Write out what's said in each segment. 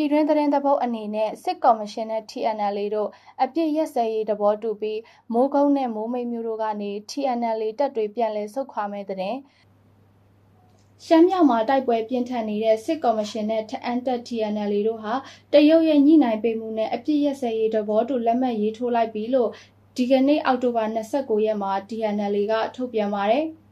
ပြည်တွင်းသတင်းသဘုတ်အနေနဲ့စစ်ကော်မရှင်နဲ့ TNL တို့အပြစ်ရက်စဲရေးသဘောတူပြီးမိုးကုန်းနဲ့မိုးမိတ်မျိုးတို့ကနေ TNL တပ်တွေပြန်လည်ဆုတ်ခွာမဲ့တဲ့ရှမ်းမြောက်မှာတိုက်ပွဲပြင်းထန်နေတဲ့စစ်ကော်မရှင်နဲ့ထအန်တက် TNL တို့ဟာတရုတ်ရဲ့ညှိနှိုင်းပေးမှုနဲ့အပြစ်ရက်စဲရေးသဘောတူလက်မှတ်ရေးထိုးလိုက်ပြီလို့ဒီကနေ့အောက်တိုဘာ29ရက်မှာ TNL ကထုတ်ပြန်ပါတယ်။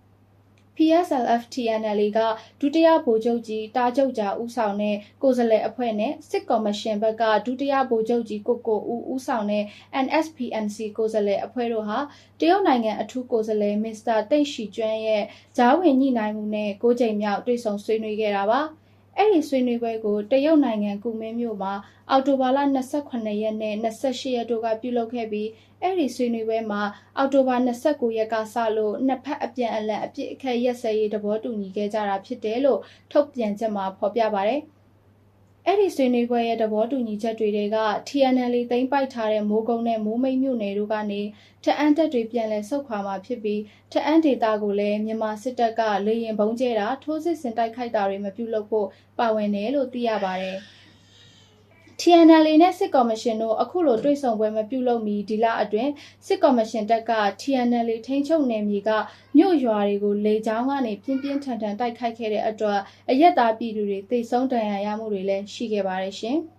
PSLF TNL ကဒုတိယဗိုလ်ချုပ်ကြီးတားကျုပ်ကြာဦးဆောင်တဲ့ကိုယ်စားလှယ်အဖွဲ့နဲ့စစ်ကော်မရှင်ဘက်ကဒုတိယဗိုလ်ချုပ်ကြီးကိုကိုဦးဦးဆောင်တဲ့ NSPNC ကိုယ်စားလှယ်အဖွဲ့တို့ဟာတရုတ်နိုင်ငံအထူးကိုယ်စားလှယ်မစ္စတာတိတ်ရှီကျွမ်းရဲ့ဂျားဝင်ညှိနှိုင်းမှုနဲ့၉ချိန်မြောက်တွေ့ဆုံဆွေးနွေးခဲ့တာပါ။ အဲ့ဒီဆွေးနွေးပွဲကိုတရုတ်နိုင်ငံကူမင်းမြို့မှာအော်တိုဘာလ28ရက်နဲ့28ရက်တို့ကပြုလုပ်ခဲ့ပြီးအဲ့ဒီဆွေးနွေးပွဲမှာအော်တိုဘာ29ရက်ကစလို့နှစ်ဖက်အပြန်အလှန်အပြစ်အခက်ရက်စဲရေးသဘောတူညီခဲ့ကြတာဖြစ်တယ်လို့ထုတ်ပြန်ချက်မှာဖော်ပြပါတယ်။ အဲ့ဒီဆွေးနွေးပွဲရဲ့သဘောတူညီချက်တွေက TNL သိမ်းပိုက်ထားတဲ့မိုးကုံနဲ့မိုးမိတ်မြို့နယ်တို့ကနေတအန်းတပ်တွေပြန်လည်ဆုတ်ခွာမှာဖြစ်ပြီးတအန်းဒေတာကိုလည်းမြန်မာစစ်တပ်ကလေရင်ဘုံကျဲတာထိုးစစ်ဆင်တိုက်ခိုက်တာတွေမပြုလုပ်ဖို့ပါဝင်တယ်လို့သိရပါတယ်။ TNL နဲ့စစ်ကော်မရှင်တို့အခုလိုတွေ့ဆုံပွဲမပြုလုပ်မီဒီလအတွင်းစစ်ကော်မရှင်တပ်က TNL ထိန်းချုပ်နယ်မြေကမြို့ရွာတွေကိုလေကြောင်းကနေပြင်းပြင်းထန်ထန်တိုက်ခိုက်ခဲ့တဲ့အတွက်အရက်သားပြည်သူတွေတိတ်ဆုံးဒဏ်ရာရမှုတွေလည်းရှိခဲ့ပါတယ်ရှင်။